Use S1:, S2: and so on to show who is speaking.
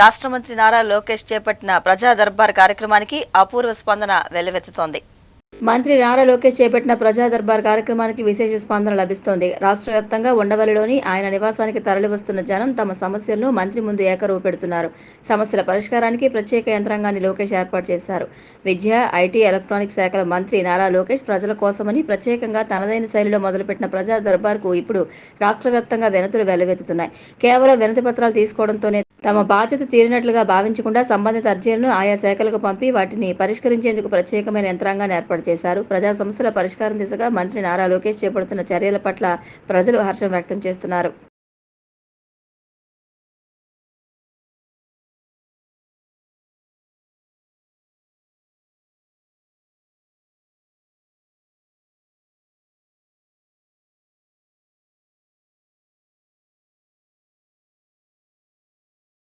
S1: రాష్ట్ర మంత్రి నారా లోకేష్ చేపట్టిన ప్రజా దర్బార్ కార్యక్రమానికి అపూర్వ స్పందన వెల్లువెత్తుతోంది. మంత్రి నారా లోకేష్ చేపట్టిన ప్రజా దర్బార్ కార్యక్రమానికి విశేష స్పందన లభిస్తోంది. రాష్ట్ర వ్యాప్తంగా ఉండవల్లిలోని ఆయన నివాసానికి తరలివస్తున్న జనం తమ సమస్యలను మంత్రి ముందు ఏకరువు పెడుతున్నారు సమస్యల పరిష్కారానికి ప్రత్యేక యంత్రాంగాన్ని లోకేష్ ఏర్పాటు చేశారు. విద్య ఐటీ ఎలక్ట్రానిక్ శాఖల మంత్రి నారా లోకేష్ ప్రజల కోసమని ప్రత్యేకంగా తనదైన శైలిలో మొదలుపెట్టిన ప్రజా దర్బార్కు ఇప్పుడు రాష్ట్ర వ్యాప్తంగా వినతులు వెల్లువెత్తుతున్నాయి కేవలం వినతి పత్రాలు తీసుకోవడంతోనే తమ బాధ్యత తీరినట్లుగా భావించకుండా సంబంధిత అర్జీలను ఆయా శాఖలకు పంపి వాటిని పరిష్కరించేందుకు ప్రత్యేకమైన యంత్రాంగాన్ని ఏర్పడుతుంది. చేశారు. ప్రజా సమస్యల పరిష్కారం దిశగా మంత్రి నారా లోకేష్ చేపడుతున్న చర్యల పట్ల ప్రజలు హర్షం వ్యక్తం చేస్తున్నారు.